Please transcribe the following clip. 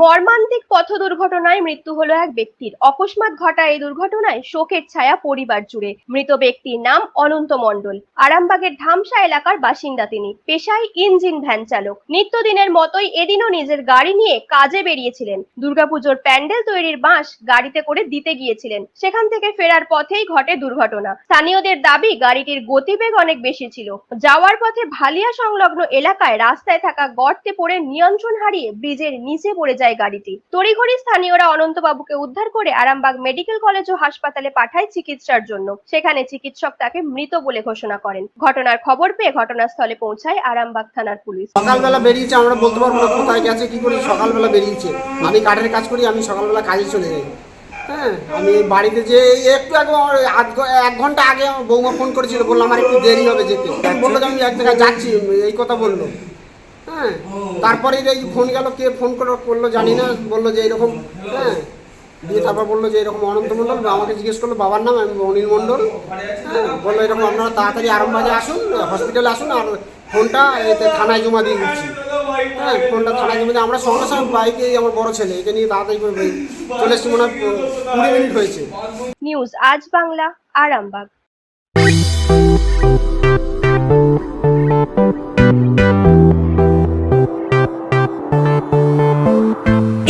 মর্মান্তিক পথ দুর্ঘটনায় মৃত্যু হলো এক ব্যক্তির। অকস্মাৎ ঘটা এই দুর্ঘটনায় শোকের ছায়া পরিবার জুড়ে। মৃত ব্যক্তির নাম অনন্ত মণ্ডল। আরামবাগের ধামসা এলাকার বাসিন্দা তিনি। পেশায় ইঞ্জিন ভ্যান চালক। নিত্যদিনের মতোই এদিনও নিজের গাড়ি নিয়ে কাজে বেরিয়েছিলেন। দুর্গাপুজোর প্যান্ডেল তৈরির বাঁশ গাড়িতে করে দিতে গিয়েছিলেন। সেখান থেকে ফেরার পথেই ঘটে দুর্ঘটনা। স্থানীয়দের দাবি, গাড়িটির গতিবেগ অনেক বেশি ছিল। যাওয়ার পথে ভালিয়া সংলগ্ন এলাকায় রাস্তায় থাকা গর্তে পড়ে নিয়ন্ত্রণ হারিয়ে ব্রিজের নিচে পড়ে যায় গাড়িটি। তড়িঘড়ি স্থানীয়রা অনন্তবাবুকে উদ্ধার করে আরামবাগ মেডিকেল কলেজ ও হাসপাতালে পাঠায় চিকিৎসার জন্য। সেখানে চিকিৎসক তাকে মৃত বলে ঘোষণা করেন। ঘটনার খবর পেয়ে ঘটনাস্থলে পৌঁছায় আরামবাগ থানার পুলিশ। সকালবেলা বেরিয়েছে, আমরা বলতে পারব না কোথায় গেছে, কি করে, সকালবেলা বেরিয়েছে। আমি কাঠের কাজ করি, আমি সকালবেলা কাজে চলে যাই। হ্যাঁ আমি বাড়িতে যে একটু আধ এক ঘণ্টা আগে বৌমা ফোন করেছিল, বলল আমার একটু দেরি হবে যেতে। বলল আমি এক জায়গায় যাচ্ছি, এই কথা বলল। হ্যাঁ? তারপরে এই ফোন গেল, কে ফোন করে করল জানি না, বলল যে এরকম হ্যাঁ? দিয়ে তারপর বলল যে এরকম অনন্ত মণ্ডল আমাকে জিজ্ঞেস করল, বাবার নাম? আমি অনিল মণ্ডল। হ্যাঁ? বলল, এরকম আপনারা তাড়াতাড়ি আরামবাজে আসুন হসপিটালে আসুন, আর ফোনটা এতে থানায় জমা দিয়ে দিচ্ছি। হ্যাঁ ফোনটা থানায় জমা দিয়ে, আমরা সঙ্গে সঙ্গে বাইকে আমার বড় ছেলে, একে নিয়ে তাড়াতাড়ি করে চলে এসছি মনে হয়, কুড়ি মিনিট হয়েছে। নিউজ আজ বাংলা, আরামবাগ।